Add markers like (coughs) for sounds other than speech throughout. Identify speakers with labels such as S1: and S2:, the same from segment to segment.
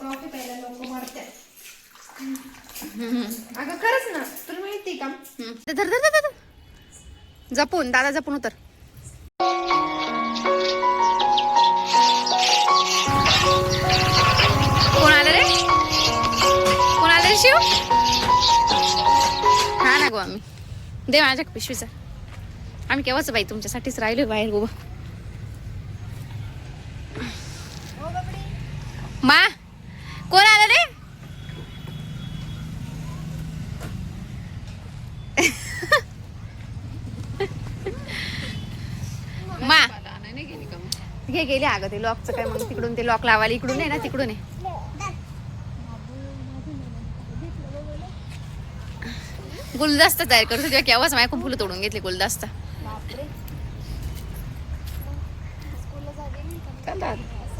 S1: Coffee प्यायला लोक मरते अगं खरंच ना तुला माहिती का.
S2: धर धर धर जपून दादा जपून उतर. कोण आलं रे? कोण आलं रे शिव? हा ना गो आम्ही. दे माझ्या पिशवीचा. आम्ही केव्हाच बाई तुमच्यासाठीच राहिलो बाहेर उभं मा कोण आलं रे मा घे गेले अगं ते लॉकचं काय मग तिकडून ते लॉक लावायला इकडून आहे ना तिकडून आहे. गुलदस्ता तयार करतो तेव्हा केव्हाच माझ्या खूप फुलं तोडून घेतली गुलदस्ता.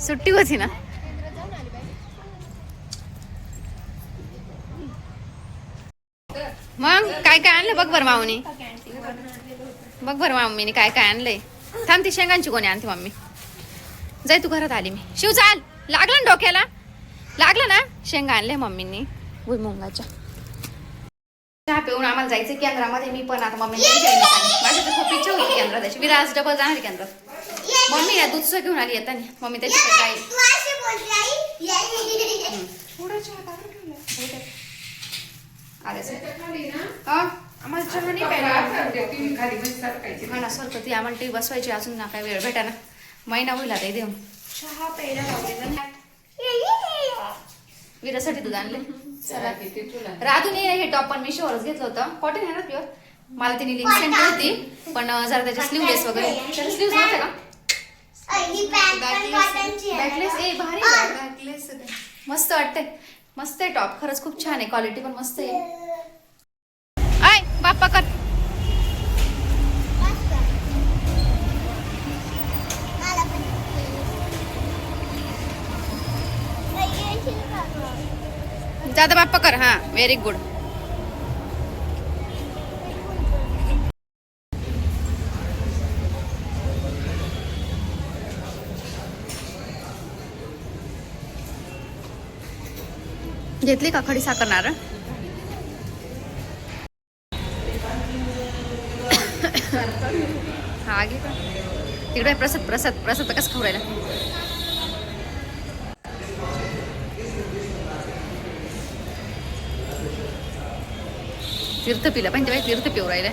S2: सुट्टी होती ना? मग काय काय आणलं? बघ बरं माऊनी. बघ बरं मम्मीने काय काय आणलंय. थांब ती शेंगांची कोणी आणते मम्मी. जाय तू घरात आली मी. शिव चाल. लागलं ना डोक्याला? लागलं ना? शेंगा आणले मम्मीनी. भुईमुंगाच्या चहा पिऊन आम्हाला जायचं केंद्रामध्ये. मी पण आता मम्मी माझी तर खूप इच्छा होती केंद्रात त्याची विराज डबल जाणार केंद्रात. मम्मी या दूधचं घेऊन आली येताना मम्मी त्याच्याकडे जाईल
S1: थोडं चहा काढून ठेवलं
S2: आले
S1: खाली ना?
S2: हा?
S1: आम्हाला चहा नाही प्यायला.
S2: हा ना सरकं ती आम्हाला टी व्ही अजून ना काय वेळ. भेटा ना. महिना होईल आता देऊन
S1: चहा प्यायला लावलेला
S2: विरासाठी दूध आणले चला राधून हे टॉप पण मिशोवरच घेतलं होतं. कॉटन आहे ना प्युअर मला तिने लिंक सेंड केली होती. पण जरा त्याचे स्लीवलेस वगैरे. स्लीव्स नव्हते का? बॅकलेस ए भारी आहे. मस्त वाटते मस्त आहे टॉप खरंच खूप छान आहे. क्वालिटी पण मस्त आहे. आय बाप्पा कर. दादा बाप्पा कर हां व्हेरी गुड घेतली का खडी साखर नारळ? (coughs) हा घे का तिकडे प्रसाद प्रसाद प्रसाद कसं कसं खवरायला തീർത്തപ്പില്ല അപ്പം എന്റെ പേര് തീർത്തപ്പി ഉറയില്ലേ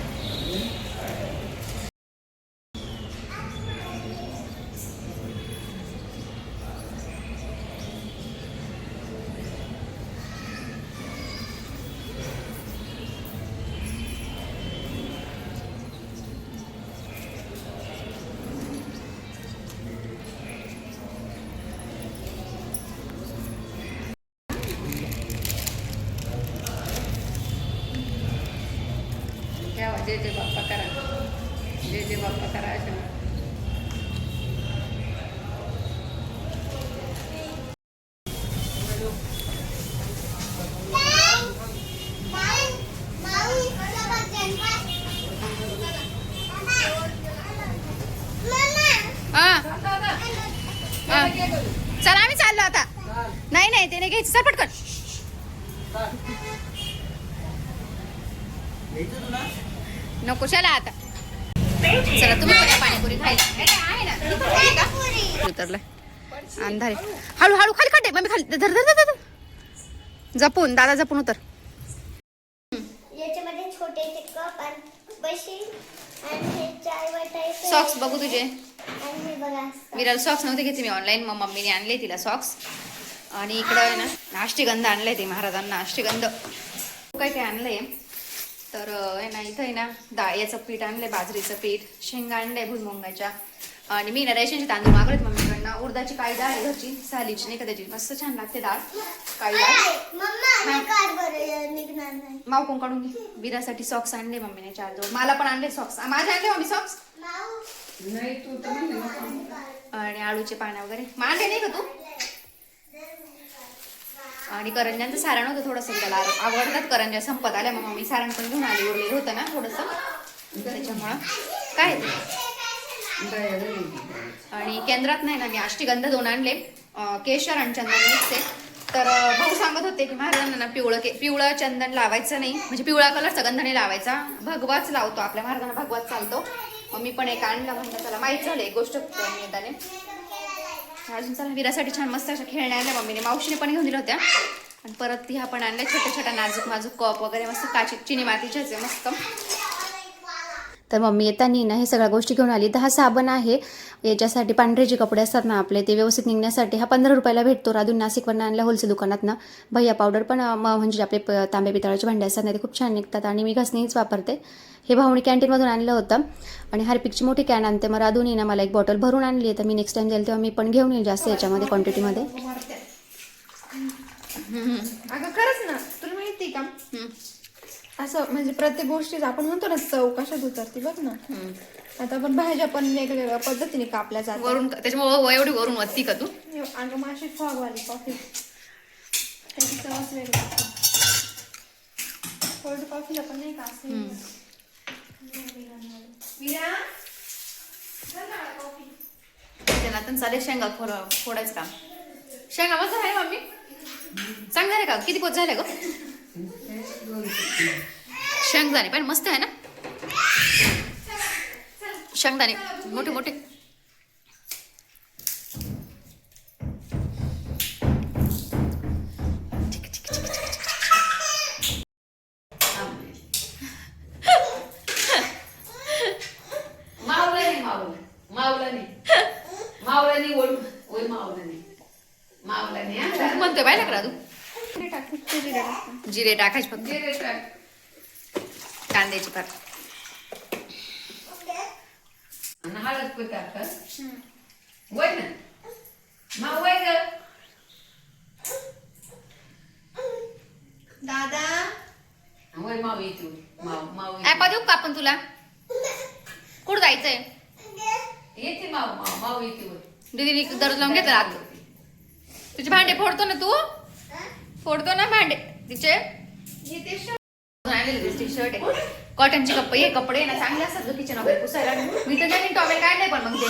S2: घ्यायचं चल पटकन नको चला आता. चला तुम्ही पाणीपुरी खायला? उतरलाय अंधारे. हळू हळू खाली काटे मम्मी खाली. धर धर धर धर जपून दादा जपून उतर. सॉक्स बघू तुझे. विराला सॉक्स नव्हते घेतले मी ऑनलाईन मग मम्मीने आणले तिला सॉक्स आणि इकडं आहे ना अष्टीगंध आणलंय ते महाराजांना अष्टीगंध काय काय आणलंय. तर अं, आहे ना इथं आहे ना डाळ याचं पीठ आणलंय बाजरीचं पीठ शेंगा आणलंय भुईमुंगाच्या. आणि मी ना रेशनचे तांदूळ मागवलेत मम्मीकडनं. उडदाची काळी डाळ आहे घरची सालीची नाही का त्याची. मस्त छान लागते डाळ. काळी डाळ. माव कोण काढून घे? विरासाठी सॉक्स आणले मम्मीने चार जोड मला पण आणले सॉक्स माझे आणले मम्मी सॉक्स
S3: तू तर.
S2: आणि आळूचे पानं वगैरे. मांडे नाही का तू? आणि करंज्यांचं सारण होतं थोडंसं त्याला. आवडतात करंज्या संपत आल्या. मग मी सारण पण घेऊन आली उरलेलं होतं ना थोडंसं. त्याच्यामुळं. काय? आणि केंद्रात नाही ना मी अष्टीगंध दोन आणले. केशर आणि चंदन मिक्स तर भाऊ सांगत होते की महाराजांना ना पिवळं के पिवळं चंदन लावायचं नाही. म्हणजे पिवळा कलरचा गंध नाही लावायचा. भगवाच लावतो आपल्या महाराजांना भगवाच चालतो. मग मी पण एक आणला म्हणलं त्याला माहीत झालं एक गोष्ट. निमित्ताने अजून चला विरासाठी छान मस्त अशा खेळण्या आणल्या मम्मीने. मावशीने पण घेऊन दिल्या होत्या. आणि परत ह्या पण आणल्या छोट्या छोट्या नाजूक माजूक कप वगैरे मस्त काची चिनी मातीच्याच आहे मस्त. तर मम्मी येताना ना हे सगळ्या गोष्टी घेऊन आली. दहा साबण आहे. याच्यासाठी पांढरे जे कपडे असतात ना आपले ते व्यवस्थित निघण्यासाठी हा पंधरा रुपयाला भेटतो. राधून नाशिकवरनं आणला होलसेल दुकानात ना भैया पावडर पण म्हणजे आपले तांबे पितळाचे भांडे असतात ना ते खूप छान निघतात आणि मी घसणीच वापरते. हे भावणी कॅन्टीनमधून आणलं होतं आणि हार्पिकची मोठी कॅन आणते. मग राधून ना मला एक बॉटल भरून आणली तर मी नेक्स्ट टाइम जाईल तेव्हा मी पण घेऊन येईल जास्त याच्यामध्ये क्वांटिटीमध्ये
S1: अगं खरंच ना तुला माहिती का? असं म्हणजे प्रत्येक गोष्टीच आपण म्हणतो ना चव कशात उतरते बघ ना. आता आपण भाज्या पण वेगवेगळ्या पद्धतीने कापल्या जातात.
S2: वरून त्याच्यामुळे एवढी वरून वरती का तू?
S1: अगं माशी फॉगवाली कॉफी त्याची चवच वेगळी कोल्ड कॉफीला पण नाही का
S2: पण चालेल शेंगा फोड फोडायचं काम. शेंगा मस्त आहे मम्मी. चांगलं आहे का? किती पोत झाले ग? शेंगदाणे. पण मस्त आहे ना? शेंगदाणे. मोठे मोठे.
S3: मावला मावलानी मावलानी ओळ ओळ मावलानी मावलानी हा.
S2: म्हणतोय पाहिलं का तू
S1: जिरे टाक जिरे
S2: टाकायचे फक्त.
S3: जिरे टाक.
S2: कांद्याची पात.
S3: हळद पण टाक. वय ना. माव वय ग.
S1: दादा.
S3: वय माव येतो माव माव
S2: ऍपा देऊ का आपण तुला? कुठं जायचंय?
S3: येते माव माव माव येते वय
S2: दीदीने दररोज लावून घेतलं तुझे भांडे फोडतो ना तू? फोडतो ना भांडे. तिचे? टी शर्ट आहे. कॉटनचे कपडे हे कपडे ना चांगले असतात ग किचन वगैरे पुसायला. मी तर नवीन टॉवेल काढले पण मग ते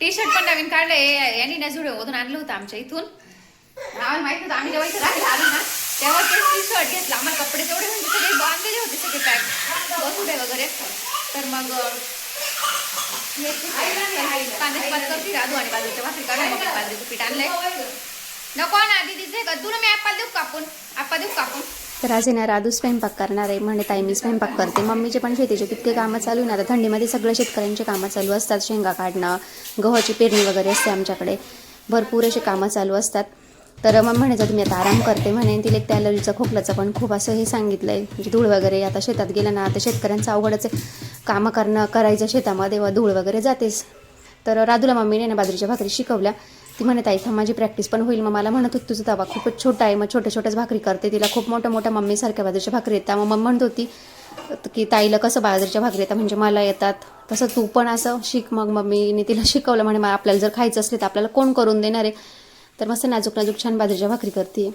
S2: टी शर्ट पण नवीन काढले यांनी ना जुडे मधून आणलं होतं आमच्या इथून. आम्हाला माहीत होतं आम्ही जेव्हा इथं राहायला आलो ना तेव्हा ते टी शर्ट घेतला. आम्हाला कपडे तेवढे म्हणजे सगळे बांधलेले होते सगळे पॅक बसुडे वगैरे. तर मग कांद्याची पात करते राधू आणि बाजूच्या भाकरी काढून मग बाजरीचं पीठ आणलंय. नको ना का तुला मी देऊ कापून देऊ कापून.
S4: तर आज येणार राधू स्वयंपाक करणार आहे म्हणे ताई मी स्वयंपाक करते. मम्मीचे पण शेतीचे कितके कामं चालू आहे ना आता थंडीमध्ये सगळ्या शेतकऱ्यांचे कामं चालू असतात शेंगा काढणं गव्हाची पेरणी वगैरे असते आमच्याकडे. भरपूर असे कामं चालू असतात. तर मग म्हणायचं तुम्ही आता आराम करते म्हणे. तिला एक त्या ॲलर्जीचं खोकल्याचं पण खूप असं हे सांगितलं आहे म्हणजे धूळ वगैरे आता शेतात गेलं ना आता शेतकऱ्यांचं अवघडच कामं करणं करायचं शेतामध्ये व धूळ वगैरे जातेच. तर राधूला मम्मीने ना बाजरीच्या भाकरी शिकवल्या. ती म्हणत आई थांब माझी प्रॅक्टिस पण होईल. मग मला म्हणत होती तुझं तवा खूपच छोटा आहे. मग छोट्या छोट्याच भाकरी करते तिला. खूप मोठ्या मोठ्या मम्मीसारख्या बाजरीच्या भाकरी येतात मग मम्मी म्हणत होती की ताईला कसं बाजरीच्या भाकरी येतात? म्हणजे मला येतात. तसं तू पण असं शिक. मग मम्मीने तिला शिकवलं म्हणे मग आपल्याला जर खायचं असले तर आपल्याला कोण करून देणार आहे? तर मस्त नाजूक नाजूक छान बाजरीच्या भाकरी करते.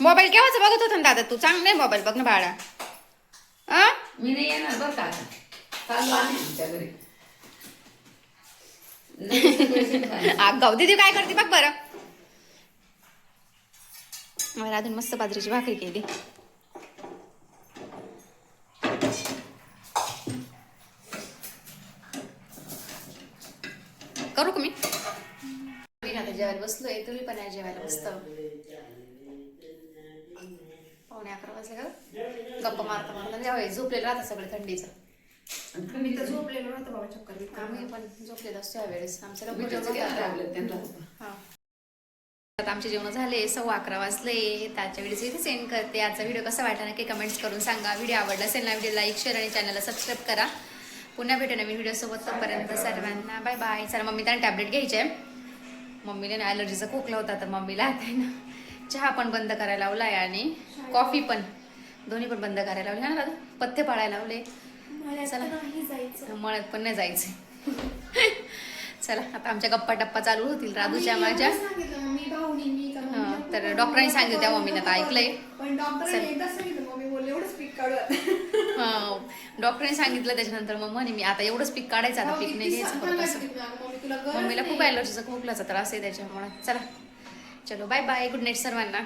S2: मोबाईल केव्हाच बघत होता ना दादा तू? चांगलं नाही मोबाईल बघ ना बाळा.
S3: मी नाही येणार बरं का आता चालू आम्ही तुमच्या घरी लगेच सगळे शेंगा.
S2: आगाऊ दीदी काय करते बघ बरं. मला अजून मस्त बाजरीची भाकरी केली. करू का मी? आता जेवायला बसलोय तुम्ही पण या जेवायला मस्त. पावणे अकरा वाजले का? गप्पा मारता मारता जेवाय झोपलेलं राहतं सगळं थंडीचं.
S1: मी तर झोपलेलो बाबा चक्कर.
S2: आम्ही पण असतो यावेळेस. आमचं जेवण
S3: तेल
S2: होतं.
S3: लावलं त्यांना.
S2: हा. आता आमचे जेवण झाले सव्वा अकरा वाजले. त्याच्या व्हिडिओ इथे सेंड करते. आजचा व्हिडिओ कसा वाटला नक्की कमेंट्स करून सांगा. व्हिडिओ आवडला असेल ना व्हिडिओ लाईक शेअर आणि चॅनलला सबस्क्राईब करा. पुन्हा भेटू नवीन व्हिडिओ सोबत. तोपर्यंत सर्वांना बाय बाय चला मम्मी त्यांना टॅबलेट घ्यायचे आहे मम्मीने ना ॲलर्जीचा खोकला होता तर मम्मीला आता आहे ना चहा पण बंद करायला लावला आहे आणि कॉफी पण. दोन्ही पण बंद करायला लावले. ना दादा? पथ्य पाळायला लावले. चला. मळ्यात पण नाही जायचं (laughs) चला आता आमच्या गप्पा टप्पा चालू होतील राधूच्या माझ्या तर. (laughs) डॉक्टरांनी सांगितलं त्या मम्मीनं आता ऐकलंय.
S1: डॉक्टरांनी सांगितलं.
S2: हा, त्याच्यानंतर मग म्हणे मी आता एवढंच पीक काढायचं आता पीक नाही घ्यायचं मम्मीला खूप. ॲलर्जीचा खोकल्याचा त्रास आहे त्याच्यामुळे चला चलो बाय बाय गुड नाईट सर्वांना